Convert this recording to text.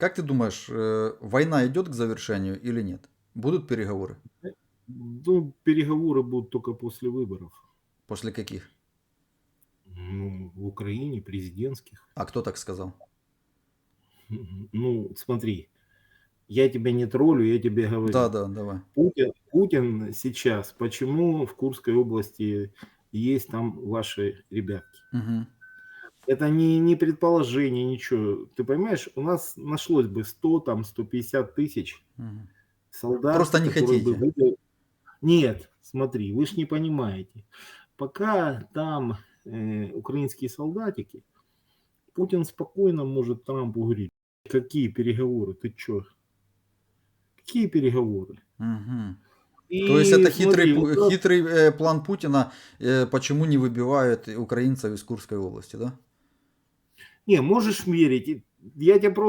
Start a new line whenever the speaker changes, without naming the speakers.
Как ты думаешь, э, война идет к завершению или нет? Будут переговоры?
Ну, переговоры будут только после выборов.
После каких?
Ну, в Украине президентских.
А кто так сказал?
Ну, смотри, я тебя не троллю, я тебе говорю.
Да, да, давай.
Путин, Путин сейчас, почему в Курской области есть там ваши ребятки?
Мгм.
Это не, не предположение, ничего. Ты понимаешь, у нас нашлось бы 100, там, 150 тысяч солдат.
Просто не
бы
хотите.
выдал- Нет, смотри, вы ж не понимаете. Пока там э, украинские солдатики, Путин спокойно может Трампу говорить, какие переговоры, ты чё? Какие переговоры?
Мгм.
И
То есть это хитрый,
смотри,
пу-
вот
хитрый э, план Путина, э, почему не выбивают украинцев из Курской области, да?
Не, можешь верить. и Я тебе просто